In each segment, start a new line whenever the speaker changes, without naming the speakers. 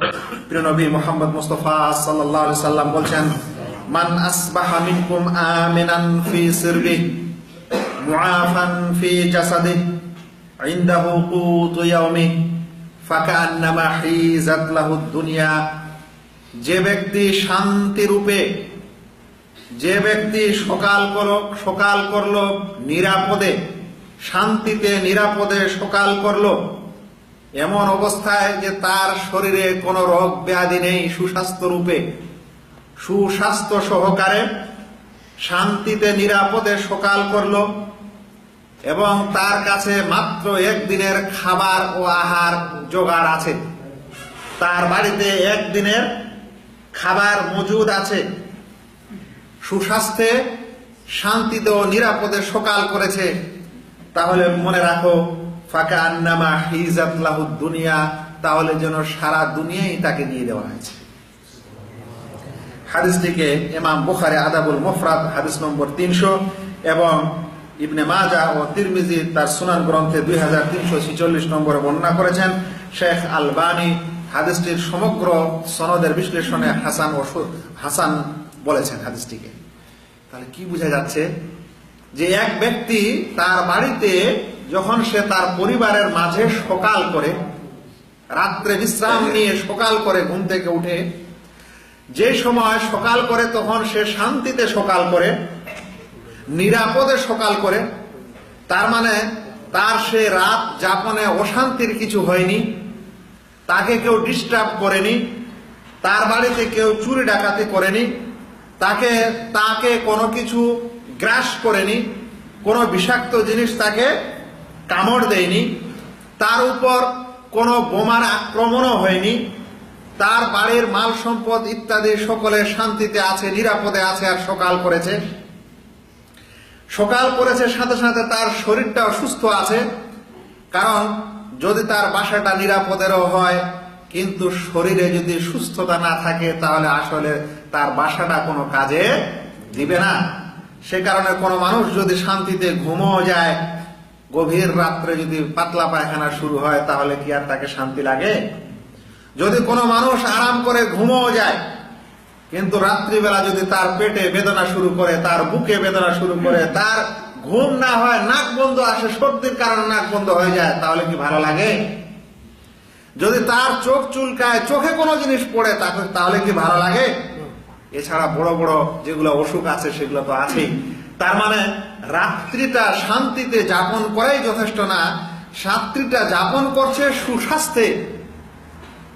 প্রিয় নবী মোহাম্মদ মুস্তফা আলাইহি সাল্লাম বলছেন, মান আসবাহা মিনকুম আমিনান ফি সিরবি মুআফান ফি জাসাদি, ইনদাহু কুতু ইয়াউমি ফাকান্নামা হিজাত লাহু দুনিয়া। যে ব্যক্তি শান্তি রূপে, যে ব্যক্তি সকাল করল সকাল করল নিরাপদে, শান্তিতে নিরাপদে সকাল করল এমন অবস্থায় যে তার শরীরে কোনো রোগ ব্যাধি নেই সুস্বাস্থ্য রূপে। সুস্বাস্থ্য সহকারে শান্তিতে, নিরাপদে সকাল করল এবং তার কাছে মাত্র একদিনের খাবার ও আহার জোগাড় আছে। তার বাড়িতে একদিনের খাবার মজুদ আছে। সুস্বাস্থ্যে, শান্তিতে ও নিরাপদে সকাল করেছে। তাহলে মনে রাখো ফাঁকা আন্নামা হিজাত দুনিয়া, তাহলে যেন সারা দুনিয়াই তাকে দিয়ে দেওয়া হয়েছে। হাদিসটিকে ইমাম বুখারে, আদাবুল মুফরাদ, হাদিস নম্বর তিনশো এবং ইবনে মাজা ও তিরমিজি তার সুনান গ্রন্থে দুই হাজার তিনশো ছিচল্লিশ নম্বরে বর্ণনা করেছেন, শেখ আলবানি হাদিসটির সমগ্র সনদের বিশ্লেষণে হাসান ও হাসান বলেছেন হাদিসটিকে। তাহলে কি বোঝা যাচ্ছে যে এক ব্যক্তি তার বাড়িতে যখন সে তার পরিবারের মাঝে সকাল করে, রাত্রে বিশ্রাম নিয়ে সকাল করে ঘুম থেকে উঠে, যে সময় সকাল করে তখন সে শান্তিতে সকাল করে, নিরাপদে সকাল করে, তার মানে তার সে রাত যাপনে অশান্তির কিছু হয়নি, তাকে কেউ ডিস্টার্ব করেনি, তার বাড়িতে কেউ চুরি ডাকাতি করেনি, তাকে তাকে কোনো কিছু গ্রাস করেনি, কোনো বিষাক্ত জিনিস তাকে কামড় দেয়নি। তার উপর কোনো বোমার আক্রমণও হয়নি। তার বাড়ির মাল সম্পদ ইত্যাদি সকলে শান্তিতে আছে, নিরাপদে আছে আর সকাল করেছে। সকাল করেছে সাথে সাথে তার শরীরটা সুস্থ আছে। কারণ যদি তার বাসাটা নিরাপদেরও হয়, কিন্তু শরীরে যদি সুস্থতা না থাকে, তাহলে আসলে তার বাসাটা কোনো কাজে দিবে না। সে কারণে কোনো মানুষ যদি শান্তিতে ঘুমও যায় গভীর রাত্রে যদি পাতলা পায়খানা শুরু হয়, তাহলে কি আর তাকে শান্তি লাগে? যদি কোনো মানুষ আরাম করে ঘুমও যায়, কিন্তু রাত্রিবেলা যদি তার পেটে বেদনা শুরু করে, তার বুকে বেদনা শুরু করে, তার ঘুম না হয়, নাক বন্ধ আসে, সর্দির কারণে নাক বন্ধ হয়ে যায়, তাহলে কি ভালো লাগে? যদি তার চোখ চুলকায়, চোখে কোনো জিনিস পড়ে তাহলে কি ভালো লাগে? এছাড়া বড় বড় যেগুলো অসুখ আছে, সেগুলো তো আছেই। তার মানে রাত্রিটা শান্তিতে যাপন করাই যথেষ্ট না রাত্রিটা যাপন করছে সুস্বাস্থ্যে।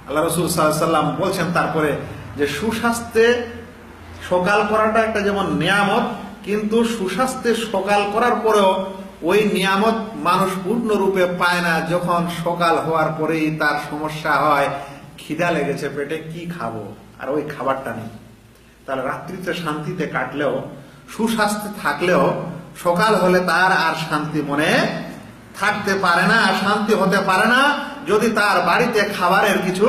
আল্লাহ রসুল সাল্লাম বলছেন তারপরে যে সুস্বাস্থ্যে সকাল করাটা একটা যেমন নিয়ামত, কিন্তু সুস্বাস্থ্যে সকাল করার পরেও ওই নিয়ামত মানুষ পূর্ণরূপে পায় না। যখন সকাল হওয়ার পরেই তার সমস্যা হয়, খিদা লেগেছে পেটে, কি খাব? আর ওই খাবারটা নেই। তাহলে রাত্রিতে শান্তিতে কাটলেও সুস্বাস্থ্যে থাকলেও সকাল হলে তার আর শান্তি মনে থাকতে পারে না, আর শান্তি হতে পারে না, যদি তার বাড়িতে খাবারের কিছু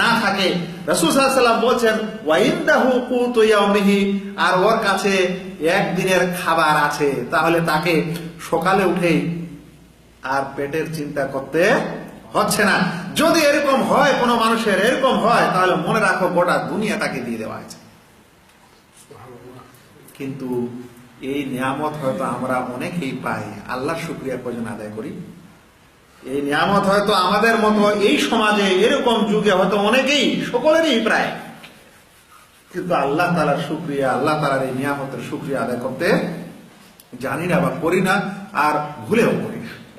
না থাকে। রসুল সাল্লাম বলছেন, ওয়াইন্দাহু কুতু ইয়াউমিহি আর ওর কাছে একদিনের খাবার আছে। তাহলে তাকে সকালে উঠেই আর পেটের চিন্তা করতে হচ্ছে না। যদি এরকম হয়, কোনো মানুষের এরকম হয়, তাহলে মনে রাখো গোটা দুনিয়া তাকে দিয়ে দেওয়া আছে কিন্তু এই নিয়ামত হয়তো আমরা অনেকেই পাই। আল্লাহ শুক্রিয়া কজন আদায় করি? এই নিয়ামত হয়তো আমাদের মতো এই সমাজে এরকম যুগে হয়তো অনেকেই, সকলেরই প্রায়। কিন্তু আল্লাহ তালার শুক্রিয়া, আল্লাহ তালার এই নিয়ামতের শুক্রিয়া আদায় করতে জানি না বা করি না, আর ভুলেও করি